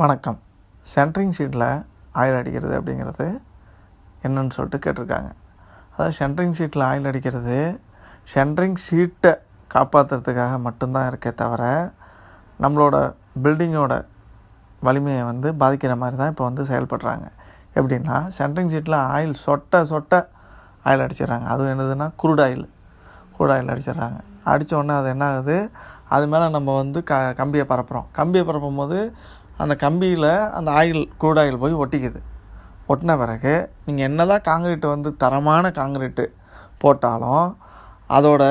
வணக்கம். சென்ட்ரிங் ஷீட்டில் ஆயில் அடிக்கிறது அப்படிங்கிறது என்னன்னு சொல்லிட்டு கேட்டிருக்காங்க. அதாவது சென்ட்ரிங் ஷீட்டில் ஆயில் அடிக்கிறது சென்ட்ரிங் ஷீட்டை காப்பாற்றுறதுக்காக மட்டும்தான் இருக்கே தவிர நம்மளோட பில்டிங்கோட வலிமையை வந்து பாதிக்கிற மாதிரி தான் இப்போ வந்து செயல்படுறாங்க. எப்படின்னா சென்ட்ரிங் ஷீட்டில் ஆயில் சொட்ட சொட்ட ஆயில் அடிச்சிடுறாங்க. அதுவும் என்னதுன்னா குருட் ஆயில் குருட் ஆயில் அடிச்சிடுறாங்க. அடித்த உடனே அது என்ன ஆகுது? அது மேலே நம்ம வந்து க கம்பியை பரப்புகிறோம் கம்பியை பரப்பும் போது அந்த கம்பியில் அந்த ஆயில் குருட் ஆயில் போய் ஒட்டிக்குது. ஒட்டின பிறகு நீங்கள் என்ன தான் காங்கிரீட்டு வந்து தரமான காங்கிரீட்டு போட்டாலும் அதோட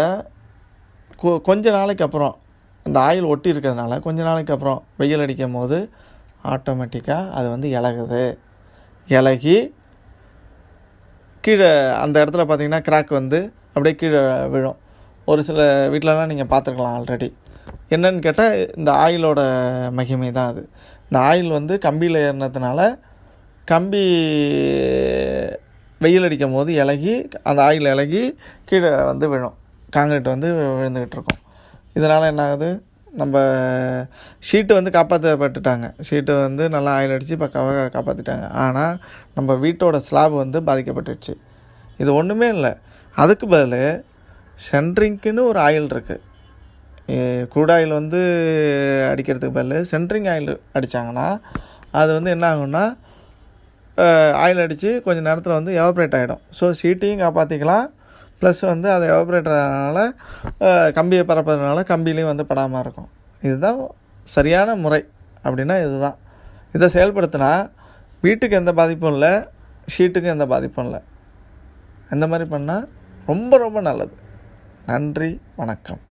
கொ கொஞ்ச நாளைக்கு அப்புறம் இந்த ஆயில் ஒட்டி இருக்கிறதுனால கொஞ்ச நாளைக்கு அப்புறம் வெயில் அடிக்கும் போது ஆட்டோமேட்டிக்காக அது வந்து இலகுது. இலகி கீழே அந்த இடத்துல பார்த்தீங்கன்னா கிராக் வந்து அப்படியே கீழே விழும். ஒரு சில வீட்டிலலாம் நீங்கள் பார்த்துருக்கலாம் ஆல்ரெடி என்னன்னு கேட்டால் இந்த ஆயிலோட மகிமை தான் அது. இந்த ஆயில் வந்து கம்பியில் ஏறினதுனால கம்பி வெயில் அடிக்கும் போது இலகி அந்த ஆயில் இலகி கீழே வந்து விழும். காங்கிரீட் வந்து விழுந்துக்கிட்டு இருக்கும். இதனால் என்ன ஆகுது நம்ம ஷீட்டு வந்து காப்பாற்றப்பட்டுட்டாங்க ஷீட்டு வந்து நல்லா ஆயில் அடித்து பக்காவாக காப்பாற்றிட்டாங்க ஆனால் நம்ம வீட்டோட ஸ்லாப் வந்து பாதிக்கப்பட்டுடுச்சு. இது ஒன்றுமே இல்லை. அதுக்கு பதில் சென்ட்ரிங்க்குன்னு ஒரு ஆயில் இருக்குது குரூட் ஆயில் வந்து அடிக்கிறதுக்கு பதில் சென்ட்ரிங் ஆயில் அடித்தாங்கன்னா அது வந்து என்ன ஆகும்னா ஆயில் அடித்து கொஞ்சம் நேரத்தில் வந்து எவாப்ரேட் ஆகிடும் ஸோ சீட்டையும் காப்பாற்றிக்கலாம் ப்ளஸ் வந்து அதை எவாப்ரேட் ஆகிறதுனால கம்பியை பரப்புறதுனால கம்பிலையும் வந்து படாமல் இருக்கும். இதுதான் சரியான முறை அப்படின்னா இதுதான். இதை செயல்படுத்தினா வீட்டுக்கு எந்த பாதிப்பும் இல்லை ஷீட்டுக்கும் எந்த பாதிப்பும் இல்லை. இந்த மாதிரி பண்ணால் ரொம்ப ரொம்ப நல்லது. நன்றி வணக்கம்.